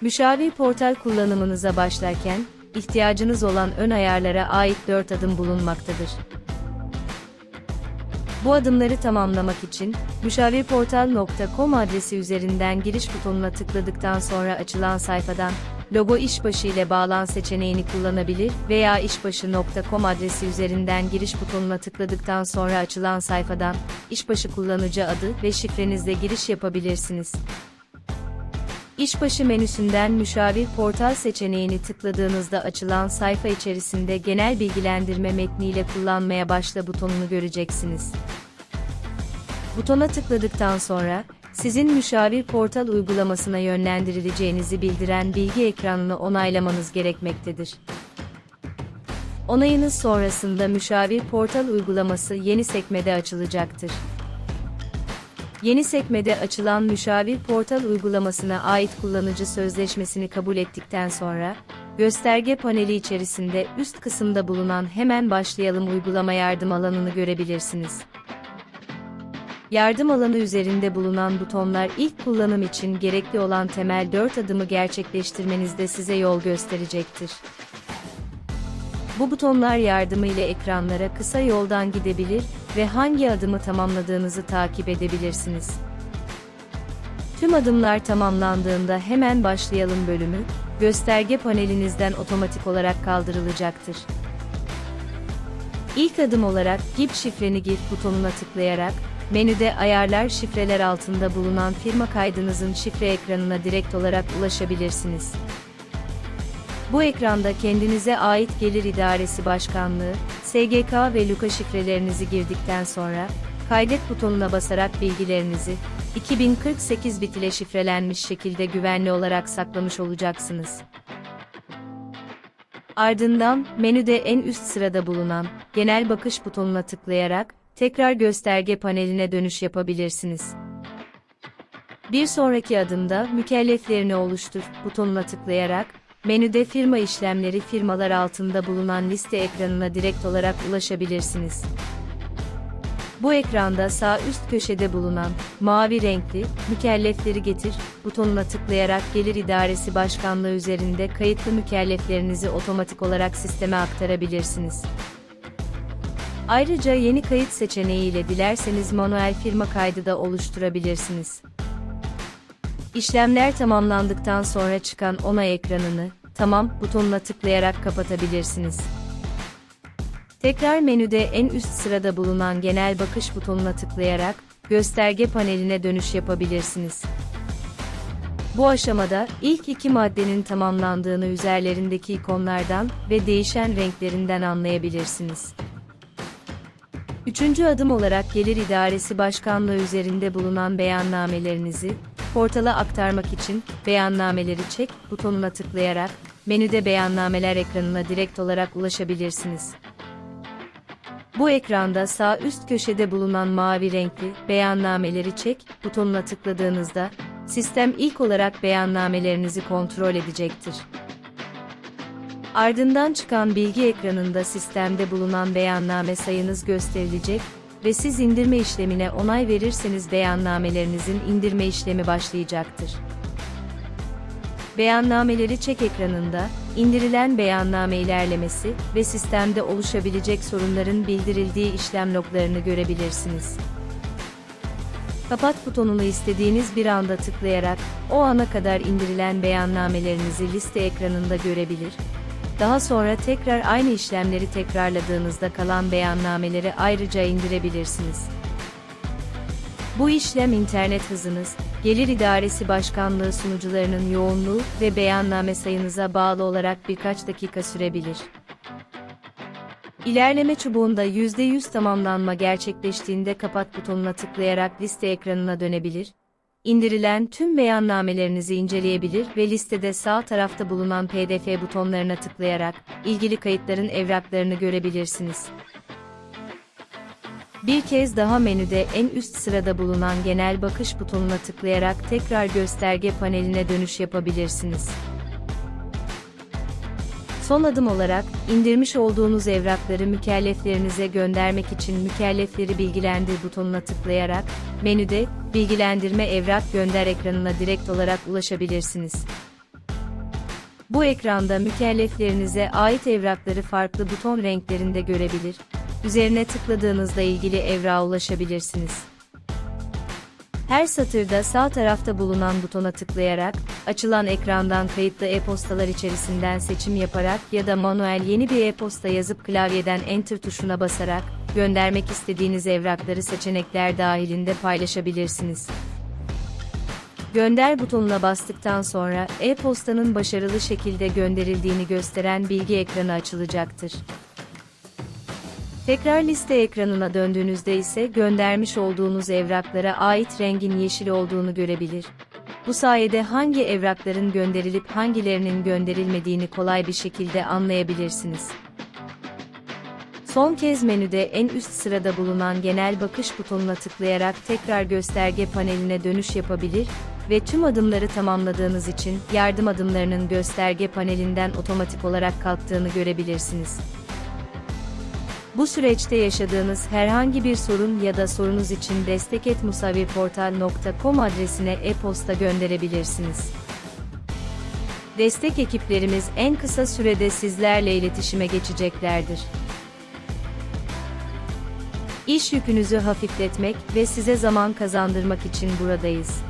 Müşavir portal kullanımınıza başlarken, ihtiyacınız olan ön ayarlara ait 4 adım bulunmaktadır. Bu adımları tamamlamak için, müşavirportal.com adresi üzerinden giriş butonuna tıkladıktan sonra açılan sayfadan, logo işbaşı ile bağlan seçeneğini kullanabilir veya işbaşı.com adresi üzerinden giriş butonuna tıkladıktan sonra açılan sayfadan, işbaşı kullanıcı adı ve şifrenizle giriş yapabilirsiniz. İşbaşı menüsünden müşavir portal seçeneğini tıkladığınızda açılan sayfa içerisinde genel bilgilendirme metniyle kullanmaya başla butonunu göreceksiniz. Butona tıkladıktan sonra, sizin müşavir portal uygulamasına yönlendirileceğinizi bildiren bilgi ekranını onaylamanız gerekmektedir. Onayınız sonrasında müşavir portal uygulaması yeni sekmede açılacaktır. Yeni sekmede açılan müşavir portal uygulamasına ait kullanıcı sözleşmesini kabul ettikten sonra, gösterge paneli içerisinde üst kısımda bulunan hemen başlayalım uygulama yardım alanını görebilirsiniz. Yardım alanı üzerinde bulunan butonlar ilk kullanım için gerekli olan temel 4 adımı gerçekleştirmenizde size yol gösterecektir. Bu butonlar yardımıyla ekranlara kısa yoldan gidebilir ve hangi adımı tamamladığınızı takip edebilirsiniz. Tüm adımlar tamamlandığında hemen başlayalım bölümü, gösterge panelinizden otomatik olarak kaldırılacaktır. İlk adım olarak GIP şifreni gir butonuna tıklayarak, menüde ayarlar şifreler altında bulunan firma kaydınızın şifre ekranına direkt olarak ulaşabilirsiniz. Bu ekranda kendinize ait Gelir İdaresi Başkanlığı, SGK ve LUKA şifrelerinizi girdikten sonra, kaydet butonuna basarak bilgilerinizi, 2048 bit ile şifrelenmiş şekilde güvenli olarak saklamış olacaksınız. Ardından, menüde en üst sırada bulunan, genel bakış butonuna tıklayarak, tekrar gösterge paneline dönüş yapabilirsiniz. Bir sonraki adımda, mükelleflerini oluştur butonuna tıklayarak, menüde firma işlemleri firmalar altında bulunan liste ekranına direkt olarak ulaşabilirsiniz. Bu ekranda sağ üst köşede bulunan, mavi renkli, mükellefleri getir, butonuna tıklayarak Gelir İdaresi Başkanlığı üzerinde kayıtlı mükelleflerinizi otomatik olarak sisteme aktarabilirsiniz. Ayrıca yeni kayıt seçeneği ile dilerseniz manuel firma kaydı da oluşturabilirsiniz. İşlemler tamamlandıktan sonra çıkan onay ekranını, tamam butonuna tıklayarak kapatabilirsiniz. Tekrar menüde en üst sırada bulunan genel bakış butonuna tıklayarak, gösterge paneline dönüş yapabilirsiniz. Bu aşamada, ilk iki maddenin tamamlandığını üzerlerindeki ikonlardan ve değişen renklerinden anlayabilirsiniz. Üçüncü adım olarak Gelir İdaresi Başkanlığı üzerinde bulunan beyannamelerinizi, portala aktarmak için beyannameleri çek butonuna tıklayarak menüde beyannameler ekranına direkt olarak ulaşabilirsiniz. Bu ekranda sağ üst köşede bulunan mavi renkli beyannameleri çek butonuna tıkladığınızda sistem ilk olarak beyannamelerinizi kontrol edecektir. Ardından çıkan bilgi ekranında sistemde bulunan beyanname sayınız gösterilecek ve siz indirme işlemine onay verirseniz beyannamelerinizin indirme işlemi başlayacaktır. Beyannameleri çek ekranında, indirilen beyanname ilerlemesi ve sistemde oluşabilecek sorunların bildirildiği işlem loglarını görebilirsiniz. Kapat butonunu istediğiniz bir anda tıklayarak, o ana kadar indirilen beyannamelerinizi liste ekranında görebilir, daha sonra tekrar aynı işlemleri tekrarladığınızda kalan beyannameleri ayrıca indirebilirsiniz. Bu işlem internet hızınız, Gelir İdaresi Başkanlığı sunucularının yoğunluğu ve beyanname sayınıza bağlı olarak birkaç dakika sürebilir. İlerleme çubuğunda %100 tamamlanma gerçekleştiğinde kapat butonuna tıklayarak liste ekranına dönebilir, indirilen tüm beyannamelerinizi inceleyebilir ve listede sağ tarafta bulunan PDF butonlarına tıklayarak ilgili kayıtların evraklarını görebilirsiniz. Bir kez daha menüde en üst sırada bulunan genel bakış butonuna tıklayarak tekrar gösterge paneline dönüş yapabilirsiniz. Son adım olarak, indirmiş olduğunuz evrakları mükelleflerinize göndermek için mükellefleri bilgilendir butonuna tıklayarak, menüde, bilgilendirme evrak gönder ekranına direkt olarak ulaşabilirsiniz. Bu ekranda mükelleflerinize ait evrakları farklı buton renklerinde görebilir, üzerine tıkladığınızda ilgili evrağa ulaşabilirsiniz. Her satırda sağ tarafta bulunan butona tıklayarak, açılan ekrandan kayıtlı e-postalar içerisinden seçim yaparak ya da manuel yeni bir e-posta yazıp klavyeden Enter tuşuna basarak, göndermek istediğiniz evrakları seçenekler dahilinde paylaşabilirsiniz. Gönder butonuna bastıktan sonra e-postanın başarılı şekilde gönderildiğini gösteren bilgi ekranı açılacaktır. Tekrar liste ekranına döndüğünüzde ise göndermiş olduğunuz evraklara ait rengin yeşil olduğunu görebilir. Bu sayede hangi evrakların gönderilip hangilerinin gönderilmediğini kolay bir şekilde anlayabilirsiniz. Son kez menüde en üst sırada bulunan genel bakış butonuna tıklayarak tekrar gösterge paneline dönüş yapabilir ve tüm adımları tamamladığınız için yardım adımlarının gösterge panelinden otomatik olarak kalktığını görebilirsiniz. Bu süreçte yaşadığınız herhangi bir sorun ya da sorunuz için destek.musavirportal.com adresine e-posta gönderebilirsiniz. Destek ekiplerimiz en kısa sürede sizlerle iletişime geçeceklerdir. İş yükünüzü hafifletmek ve size zaman kazandırmak için buradayız.